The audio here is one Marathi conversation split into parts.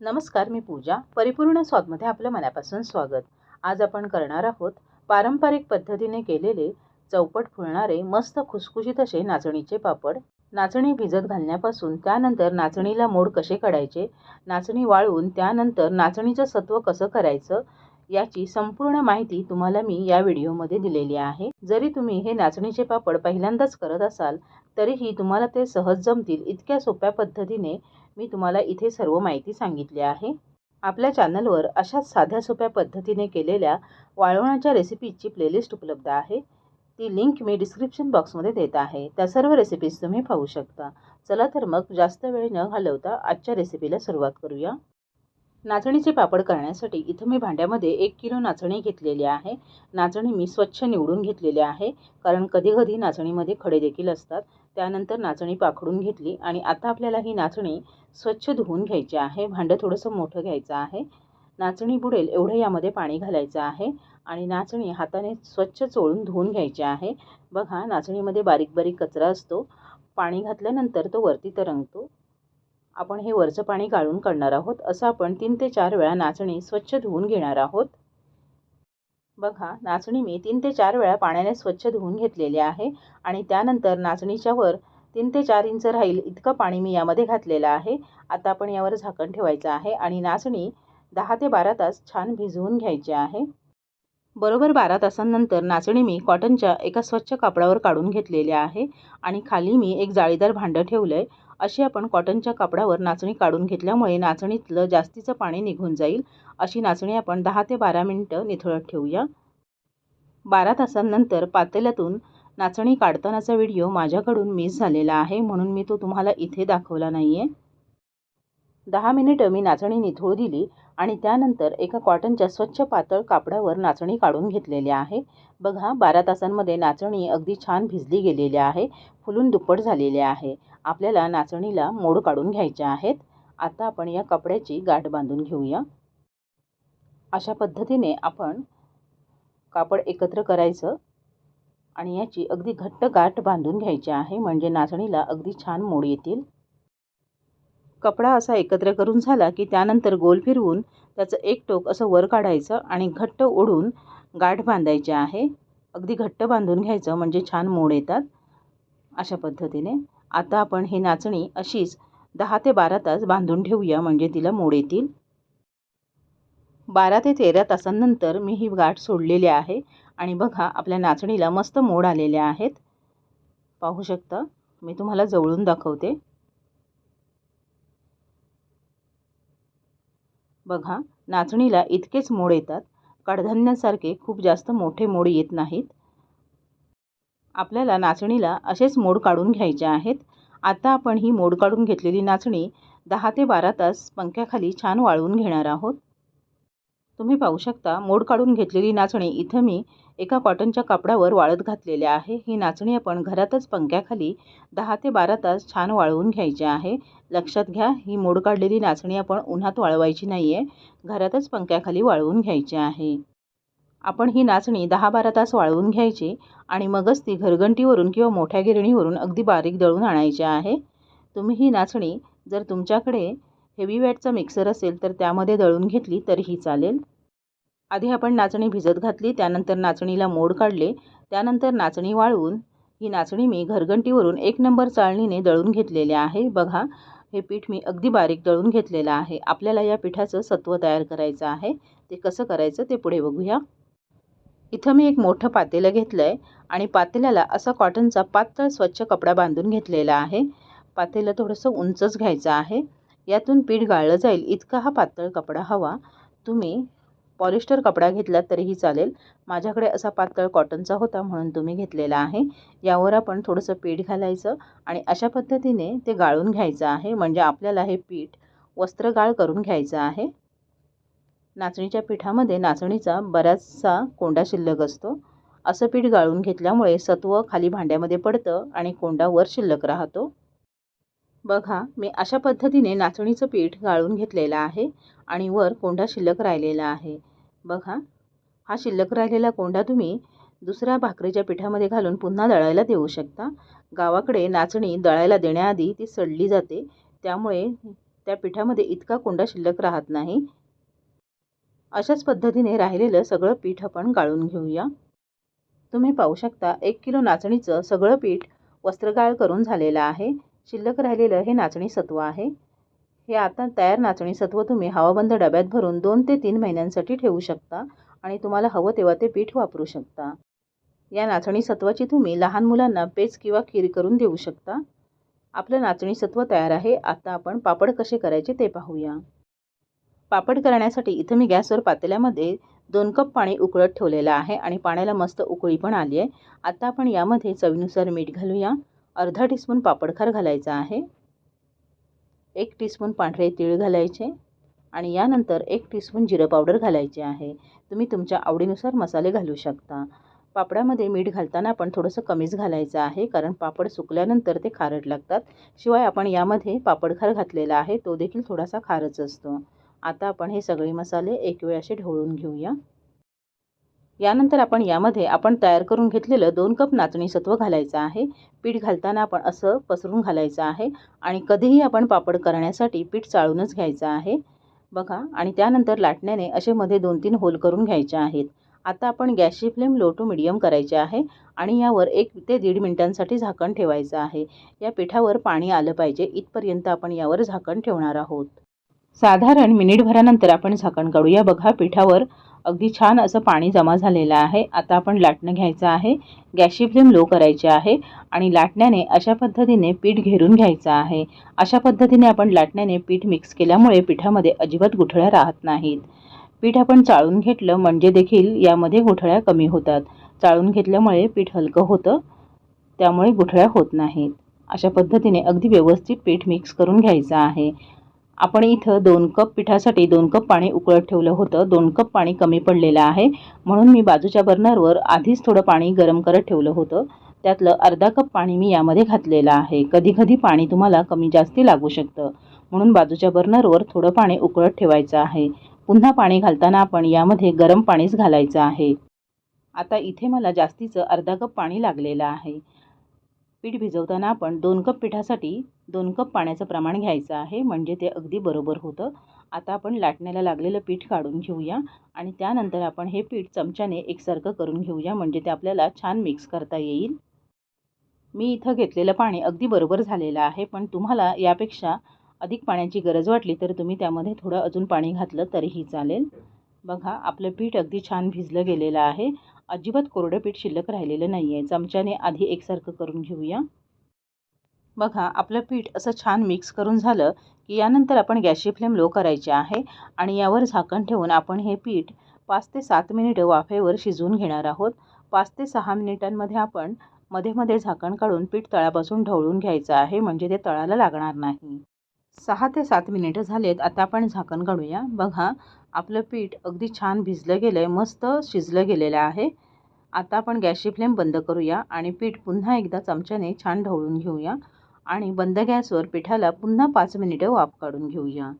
नमस्कार मी पूजा. परिपूर्ण स्वादमध्ये आपलं मनापासून स्वागत. आज आपण करणार आहोत पारंपरिक पद्धतीने केलेले चौपट फुलणारे मस्त खुसखुशीत असे नाचणीचे पापड. नाचणी भिजत घालण्यापासून त्यानंतर नाचणीला मोड कसे काढायचे? नाचणी वाळवून त्यानंतर नाचणीचं सत्व कसं करायचं? याची संपूर्ण माहिती तुम्हाला मी या व्हिडिओमध्ये दिलेली आहे. जरी तुम्ही हे नाचणीचे पापड पहिल्यांदाच करत असाल तरीही तुम्हाला ते सहज जमतील इतक्या सोप्या पद्धतीने मी तुम्हाला इथे सर्व माहिती सांगितली आहे. आपल्या चॅनलवर अशाच साध्या सोप्या पद्धतीने केलेल्या वाळवणाच्या रेसिपीजची प्लेलिस्ट उपलब्ध आहे. ती लिंक मी डिस्क्रिप्शन बॉक्समध्ये देत आहे. त्या सर्व रेसिपीज तुम्ही पाहू शकता. चला तर मग जास्त वेळ न घालवता आजच्या रेसिपीला सुरुवात करूया. नाचणीचे पापड करण्यासाठी इथं मी भांड्यामध्ये एक किलो नाचणी घेतलेली आहे. नाचणी मी स्वच्छ निवडून घेतलेली आहे. कारण कधी कधी नाचणीमध्ये खडे देखील असतात. त्यानंतर नाचणी पाखडून घेतली आणि आता आपल्याला ही नाचणी स्वच्छ धुवून घ्यायची आहे. भांडं थोडंसं मोठं घ्यायचं आहे. नाचणी बुडेल एवढं यामध्ये पाणी घालायचं आहे आणि नाचणी हाताने स्वच्छ चोळून धुवून घ्यायची आहे. बघा नाचणीमध्ये बारीक बारीक कचरा असतो. पाणी घातल्यानंतर तो वरती तरंगतो. आपण हे वरचं पाणी गाळून काढणार आहोत. असं आपण तीन ते चार वेळा नाचणी स्वच्छ धुवून घेणार आहोत. बघा नाचणी मी तीन ते चार वेळा पाण्याने स्वच्छ धुवून घेतलेली आहे आणि त्यानंतर नाचणीच्या वर तीन ते चार इंच राहील इतकं पाणी मी यामध्ये घातलेलं आहे. आता आपण यावर झाकण ठेवायचं आहे आणि नाचणी दहा ते बारा तास छान भिजवून घ्यायची आहे. बरोबर बारा तासांनंतर नाचणी मी कॉटनच्या एका स्वच्छ कापडावर काढून घेतलेली आहे आणि खाली मी एक जाळीदार भांडं ठेवलं आहे अशी आपण कॉटनच्या कापडावर नाचणी काढून घेतल्यामुळे नाचणीतलं जास्तीचं पाणी निघून जाईल. अशी नाचणी आपण दहा ते बारा मिनटं निथळत ठेवूया. बारा तासांनंतर पातेल्यातून नाचणी काढतानाचा व्हिडिओ माझ्याकडून मिस झालेला आहे म्हणून मी तो तुम्हाला इथे दाखवला नाही आहे दहा मिनिटं मी नाचणी निथळू दिली आणि त्यानंतर एका कॉटनच्या स्वच्छ पातळ कापडावर नाचणी काढून घेतलेली आहे. बघा बारा तासांमध्ये नाचणी अगदी छान भिजली गेलेली आहे फुलून दुप्पट झालेली आहे. आपल्याला नाचणीला मोड काढून घ्यायचे आहेत. आता आपण या कपड्याची गाठ बांधून घेऊया. अशा पद्धतीने आपण कापड एकत्र करायचं आणि याची अगदी घट्ट गाठ बांधून घ्यायची आहे म्हणजे नाचणीला अगदी छान मोड येतील. कपडा असा एकत्र करून झाला की त्यानंतर गोल फिरवून त्याचं एक टोक असं वर काढायचं आणि घट्ट ओढून गाठ बांधायची आहे. अगदी घट्ट बांधून घ्यायचं म्हणजे छान मोड येतात. अशा पद्धतीने. आता आपण ही नाचणी अशीच दहा ते बारा तास बांधून ठेवूया म्हणजे तिला मोड येतील. बारा ते तेरा तासांनंतर मी ही गाठ सोडलेली आहे आणि बघा आपल्या नाचणीला मस्त मोड आलेले आहेत. पाहू शकता? मी तुम्हाला जवळून दाखवते. बघा नाचणीला इतकेच मोड येतात. कडधान्यासारखे खूप जास्त मोठे मोड येत नाहीत. आपल्याला नाचणीला असेच मोड काढून घ्यायचे आहेत. आता आपण ही मोड काढून घेतलेली नाचणी दहा ते बारा तास पंख्याखाली छान वाळवून घेणार आहोत. तुम्ही पाहू शकता मोड काढून घेतलेली नाचणी इथं मी एका कॉटनच्या कापडावर वाळत घातलेल्या आहे. ही नाचणी आपण घरातच पंख्याखाली दहा ते बारा तास छान वाळवून घ्यायची आहे. लक्षात घ्या ही मोड काढलेली नाचणी आपण उन्हात वाळवायची नाही आहे घरातच पंख्याखाली वाळवून घ्यायची आहे. आपण ही नाचणी दहा बारा तास वाळवून घ्यायची आणि मगच ती घरघंटीवरून किंवा मोठ्या गिरणीवरून अगदी बारीक दळून आणायची आहे. तुम्ही ही नाचणी जर तुमच्याकडे हेवी वॅटचा मिक्सर असेल तर त्यामध्ये दळून घेतली तरीही चालेल. आधी आपण नाचणी भिजत घातली त्यानंतर नाचणीला मोड काढले त्यानंतर नाचणी वाळवून ही नाचणी मी घरघंटीवरून एक नंबर चाळणीने दळून घेतलेले आहे. बघा हे पीठ मी अगदी बारीक दळून घेतलेलं आहे. आपल्याला या पिठाचं सत्व तयार करायचं आहे. ते कसं करायचं ते पुढे बघूया. इथं मी एक मोठं पातेलं घेतलं आहे आणि पातेल्याला असा कॉटनचा पातळ स्वच्छ कपडा बांधून घेतलेला आहे. पातेलं थोडंसं उंचच घ्यायचं आहे. यातून पीठ गाळलं जाईल इतका हा पातळ कपडा हवा. तुम्ही पॉलिस्टर कपडा घेतला तरीही चालेल. माझ्याकडे असा पातळ कॉटनचा होता म्हणून तुम्ही घेतलेला आहे. यावर आपण थोडंसं पीठ घालायचं आणि अशा पद्धतीने ते गाळून घ्यायचं आहे. म्हणजे आपल्याला हे पीठ वस्त्रगाळ करून घ्यायचं आहे. नाचणीच्या पिठामध्ये नाचणीचा बराचसा कोंडा शिल्लक असतो. असं पीठ गाळून घेतल्यामुळे सत्व खाली भांड्यामध्ये पडतं आणि कोंडा वर शिल्लक राहतो. बघा मी अशा पद्धतीने नाचणीचं पीठ गाळून घेतलेलं आहे आणि वर कोंडा शिल्लक राहिलेला आहे. बघा हा शिल्लक राहिलेला कोंडा तुम्ही दुसऱ्या भाकरीच्या पिठामध्ये घालून पुन्हा दळायला देऊ शकता. गावाकडे नाचणी दळायला देण्याआधी ती सडली जाते. त्यामुळे त्या पिठामध्ये इतका कोंडा शिल्लक राहत नाही. अशाच पद्धतीने राहिलेलं सगळं पीठ आपण गाळून घेऊया. तुम्ही पाहू शकता एक किलो नाचणीचं सगळं पीठ वस्त्रगाळ करून झालेलं आहे. शिल्लक राहिलेलं हे नाचणी सत्व आहे. हे आता तयार नाचणी सत्व तुम्ही हवाबंद डब्यात भरून दोन ते तीन महिन्यांसाठी ठेवू शकता आणि तुम्हाला हवं तेव्हा ते पीठ वापरू शकता. या नाचणी सत्वाची तुम्ही लहान मुलांना पेज किंवा खीर करून देऊ शकता. आपलं नाचणी सत्व तयार आहे. आता आपण पापड कसे करायचे ते पाहूया. पापड करण्यासाठी इथं मी गॅसवर पातेल्यामध्ये दोन कप पाणी उकळत ठेवलेलं आहे आणि पाण्याला मस्त उकळी पण आली आहे. आता आपण यामध्ये चवीनुसार मीठ घालूया. अर्धा टीस्पून पापडखार घालायचा आहे. एक टीस्पून पांढरे तीळ घालायचे आणि यानंतर एक टीस्पून जिरं पावडर घालायचे आहे. तुम्ही तुमच्या आवडीनुसार मसाले घालू शकता. पापडामध्ये मीठ घालताना आपण थोडंसं कमीच घालायचं आहे कारण पापड सुकल्यानंतर ते खारट लागतात. शिवाय आपण यामध्ये पापडखार घातलेला आहे तो देखील थोडासा खारच असतो. आता आपण हे सगळे मसाले एक वेळ असे ढवळून घेऊया. यानंतर आपण यामध्ये आपण तयार करून घेतलेलं दोन कप नाचणी सत्व घालायचं आहे. पीठ घालताना आपण असं पसरून घालायचं आहे आणि कधीही आपण पापड करण्यासाठी पीठ चाळूनच घ्यायचं आहे. बघा आणि त्यानंतर लाटण्याने असे मध्ये दोन तीन होल करून घ्यायचे आहेत. आता आपण गॅसची फ्लेम लो टू मिडियम करायचे आहे आणि यावर एक ते दीड मिनिटांसाठी झाकण ठेवायचं आहे. या पिठावर पाणी आलं पाहिजे. इथपर्यंत आपण यावर झाकण ठेवणार आहोत. साधारण मिनिटभरानंतर आपण झाकण काढूया. बघा पिठावर अगदी छान असं पाणी जमा झालेलं आहे. आता आपण लाटणं घ्यायचं आहे. गॅसची फ्लेम लो करायची आहे आणि लाटण्याने अशा पद्धतीने पीठ घेरून घ्यायचं आहे. अशा पद्धतीने आपण लाटण्याने पीठ मिक्स केल्यामुळे पिठामध्ये अजिबात गुठळ्या राहत नाहीत. पीठ आपण चाळून घेतलं म्हणजे देखील यामध्ये गुठळ्या कमी होतात. चाळून घेतल्यामुळे पीठ हलकं होतं त्यामुळे गुठळ्या होत नाहीत. अशा पद्धतीने अगदी व्यवस्थित पीठ मिक्स करून घ्यायचं आहे. आपण इथं दोन कप पिठासाठी दोन कप पाणी उकळत ठेवलं होतं. दोन कप पाणी कमी पडलेलं आहे. म्हणून मी बाजूच्या बर्नरवर आधीच थोडं पाणी गरम करत ठेवलं होतं. त्यातलं अर्धा कप पाणी मी यामध्ये घातलेलं आहे. कधी कधी पाणी तुम्हाला कमी जास्ती लागू शकतं. म्हणून बाजूच्या बर्नरवर थोडं पाणी उकळत ठेवायचं आहे. पुन्हा पाणी घालताना आपण यामध्ये गरम पाणीच घालायचं आहे. आता इथे मला जास्तीचं अर्धा कप पाणी लागलेलं आहे. पीठ भिजवताना आपण दोन कप पिठासाठी दोन कप पाण्याचं प्रमाण घ्यायचं आहे. म्हणजे ते अगदी बरोबर होतं. आता आपण लाटण्याला लागलेलं पीठ काढून घेऊया आणि त्यानंतर आपण हे पीठ चमच्याने एकसारखं करून घेऊया. म्हणजे ते आपल्याला छान मिक्स करता येईल. मी इथं घेतलेलं पाणी अगदी बरोबर झालेलं आहे. पण तुम्हाला यापेक्षा अधिक पाण्याची गरज वाटली तर तुम्ही त्यामध्ये थोडं अजून पाणी घातलं तरीही चालेल. बघा आपलं पीठ अगदी छान भिजलं गेलेलं आहे. अजिबात कोरडं पीठ शिल्लक राहिलेलं नाही आहे चमच्याने आधी एकसारखं करून घेऊया. बघा आपलं पीठ असं छान मिक्स करून झालं की यानंतर आपण गॅसची फ्लेम लो करायची आहे आणि यावर झाकण ठेवून आपण हे पीठ पाच ते सात मिनिटं वाफेवर शिजवून घेणार आहोत. पाच ते सहा मिनिटांमध्ये आपण मध्ये मध्ये झाकण काढून पीठ तळापासून ढवळून घ्यायचं आहे म्हणजे ते तळाला लागणार नाही. सहा ते सात मिनिटं झालेत. आता आपण झाकण काढूया बघा आपलं पीठ अगदी छान भिजलं गेलं आहे मस्त शिजलं गेलेलं आहे. आता आपण गॅसची फ्लेम बंद करूया आणि पीठ पुन्हा एकदा चमच्याने छान ढवळून घेऊया आणि बंद गॅसवर पिठाला पुन्हा पाच मिनिटं वाफ काढून घेऊया.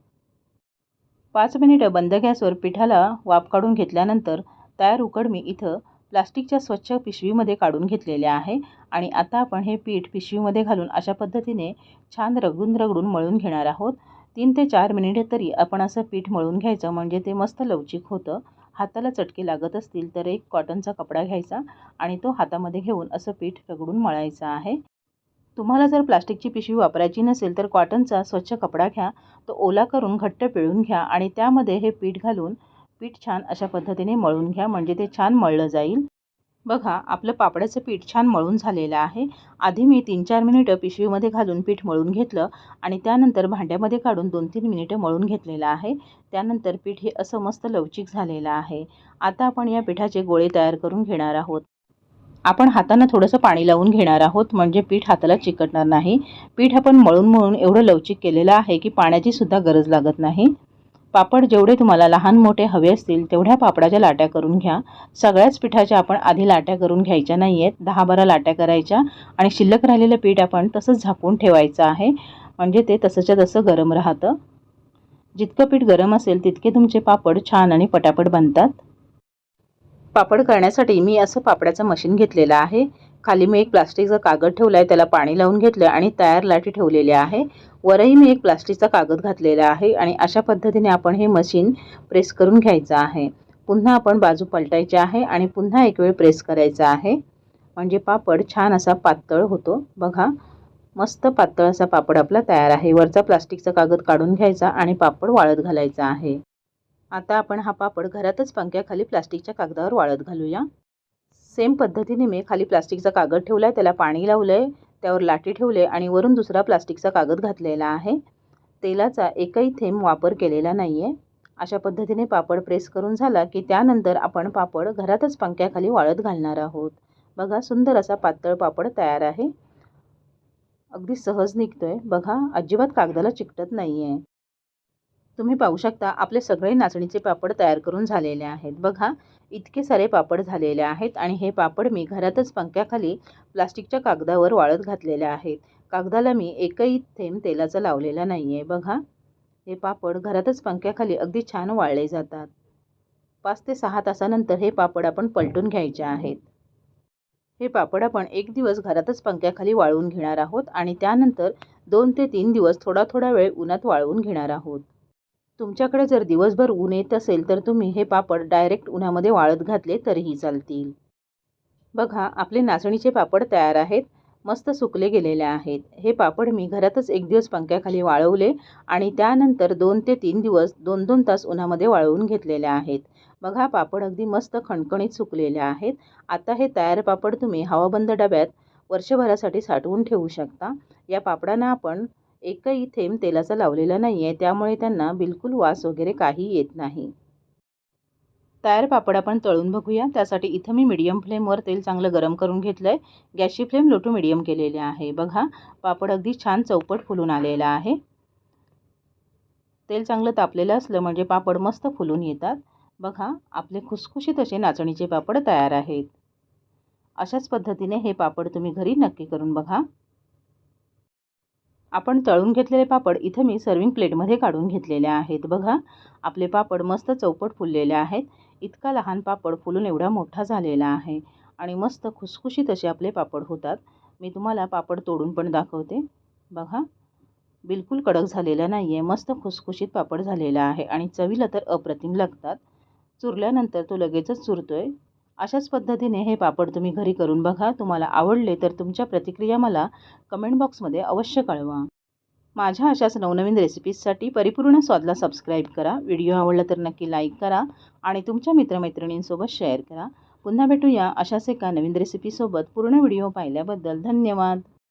पाच मिनिटं बंद गॅसवर पिठाला वाफ काढून घेतल्यानंतर तयार उकड मी इथं प्लास्टिकच्या स्वच्छ पिशवीमध्ये काढून घेतलेले आहे आणि आता आपण हे पीठ पिशवीमध्ये घालून अशा पद्धतीने छान रगडून रगडून मळून घेणार आहोत. तीन ते चार मिनिटे तरी आपण असं पीठ मळून घ्यायचं म्हणजे ते मस्त लवचिक होतं. हाताला चटके लागत असतील तर एक कॉटनचा कपडा घ्यायचा आणि तो हातामध्ये घेऊन असं पीठ रगडून मळायचं आहे. तुम्हाला जर प्लास्टिकची पिशवी वापरायची नसेल तर कॉटनचा स्वच्छ कपडा घ्या तो ओला करून घट्ट पिळून घ्या आणि त्यामध्ये हे पीठ घालून पीठ छान अशा पद्धतीने मळून घ्या म्हणजे ते छान मळलं जाईल. बघा आपलं पापडाचं पीठ छान मळून झालेलं आहे. आधी मी तीन चार मिनिटं पिशवीमध्ये घालून पीठ मळून घेतलं आणि त्यानंतर भांड्यामध्ये काढून दोन तीन मिनिटं मळून घेतलेलं आहे. त्यानंतर पीठ हे असं मस्त लवचिक झालेलं आहे. आता आपण या पिठाचे गोळे तयार करून घेणार आहोत. आपण हातानं थोडंसं पाणी लावून घेणार आहोत म्हणजे पीठ हाताला चिकटणार नाही. पीठ आपण मळून मळून एवढं लवचिक केलेलं आहे की पाण्याची सुद्धा गरज लागत नाही. पापड जेवढे तुम्हाला लहान मोठे हवे असतील तेवढ्या पापडाच्या लाट्या करून घ्या. सगळ्याच पिठाच्या आपण आधी लाट्या करून घ्यायच्या नाही आहेत दहा बारा लाट्या करायच्या आणि शिल्लक राहिलेलं पीठ आपण तसंच झाकून ठेवायचं आहे. म्हणजे ते तसंच्या तसं गरम राहतं. जितकं पीठ गरम असेल तितके तुमचे पापड छान आणि पटापट बनतात. पापड करण्यासाठी मी असं पापडाचं मशीन घेतलेलं आहे. खाली मी एक प्लास्टिकचा कागद ठेवला आहे त्याला पाणी लावून घेतलं आणि तयार लाटी ठेवलेल्या आहे. वरही मी एक प्लास्टिकचा कागद घातलेला आहे आणि अशा पद्धतीने आपण हे मशीन प्रेस करून घ्यायचं आहे. पुन्हा आपण बाजू पलटायची आहे आणि पुन्हा एक वेळ प्रेस करायचा आहे. म्हणजे पापड छान असा पातळ होतो. बघा मस्त पातळ असा पापड आपला तयार आहे. वरचा प्लास्टिकचा कागद काढून घ्यायचा आणि पापड वाळत घालायचा आहे. आता आपण हा पापड घरातच पंख्याखाली प्लास्टिकच्या कागदावर वाळत घालूया. सेम पद्धतीने मी खाली प्लास्टिकचा कागद ठेवला आहे त्याला पाणी लावलं आहे त्यावर लाटी ठेवले आणि वरून दुसरा प्लास्टिकचा कागद घातलेला आहे. तेलाचा एकही थेंब वापर केलेला नाही आहे अशा पद्धतीने पापड प्रेस करून झाला की त्यानंतर आपण पापड घरातच पंख्याखाली वाळत घालणार आहोत. बघा सुंदर असा पातळ पापड तयार आहे. अगदी सहज निघतोय. बघा अजिबात कागदाला चिकटत नाही आहे तुम्ही पाहू शकता आपले सगळे नाचणीचे पापड तयार करून झालेले आहेत. बघा इतके सारे पापड झालेले आहेत आणि हे पापड मी घरातच पंख्याखाली प्लास्टिकच्या कागदावर वाळत घातलेले आहेत. कागदाला मी एकही थेंब तेलाचा लावलेला नाही आहे बघा हे पापड घरातच पंख्याखाली अगदी छान वाळले जातात. पाच ते सहा तासानंतर हे पापड आपण पलटून घ्यायचे आहेत. हे पापड आपण एक दिवस घरातच पंख्याखाली वाळवून घेणार आहोत आणि त्यानंतर दोन ते तीन दिवस थोडा थोडा वेळ उन्हात वाळवून घेणार आहोत. तुमच्याकडे जर दिवसभर ऊन येत असेल तर तुम्ही हे पापड डायरेक्ट उन्हामध्ये वाळत घातले तरीही चालतील. बघा आपले नाचणीचे पापड तयार आहेत मस्त सुकले गेलेले आहेत. हे पापड मी घरातच एक दिवस पंख्याखाली वाळवले आणि त्यानंतर दोन ते तीन दिवस दोन दोन तास उन्हामध्ये वाळवून घेतलेले आहेत. बघा पापड अगदी मस्त खणखणीत सुकलेले आहेत. आता हे तयार पापड तुम्ही हवाबंद डब्यात वर्षभरासाठी साठवून ठेवू शकता. या पापडांना आपण एकही थेंब तेलाचा लावलेला नाही आहे त्यामुळे त्यांना बिलकुल वास वगैरे काही येत नाही. तयार पापड आपण तळून बघूया. त्यासाठी इथं मी मीडियम फ्लेमवर तेल चांगलं गरम करून घेतलं आहे गॅसची फ्लेम लो टू मिडियम केलेली आहे. बघा पापड अगदी छान चौपट फुलून आलेला आहे. तेल चांगलं तापलेलं असलं म्हणजे पापड मस्त फुलून येतात. बघा आपले खुसखुशीत असे नाचणीचे पापड तयार आहेत. अशाच पद्धतीने हे पापड तुम्ही घरी नक्की करून बघा. आपण तळून घेतलेले पापड इथं मी सर्विंग प्लेटमध्ये काढून घेतलेले आहेत. बघा आपले पापड मस्त चौपट फुललेले आहेत. इतका लहान पापड फुलून एवढा मोठा झालेला आहे आणि मस्त खुसखुशीत असे आपले पापड होतात. मी तुम्हाला पापड तोडून पण दाखवते. बघा बिलकुल कडक झालेला नाही आहे मस्त खुसखुशीत पापड झालेला आहे आणि चवीला तर अप्रतिम लागतात. चुरल्यानंतर तो लगेचच चुरतो आहे अशाच पद्धतीने हे पापड तुम्ही घरी करून बघा. तुम्हाला आवडले तर तुमच्या प्रतिक्रिया मला कमेंट बॉक्समध्ये अवश्य कळवा. माझ्या अशाच नवनवीन रेसिपीजसाठी परिपूर्ण स्वादला सबस्क्राईब करा. व्हिडिओ आवडला तर नक्की लाईक करा आणि तुमच्या मित्रमैत्रिणींसोबत शेअर करा. पुन्हा भेटूया अशाच एका नवीन रेसिपीसोबत पूर्ण व्हिडिओ पाहिल्याबद्दल धन्यवाद.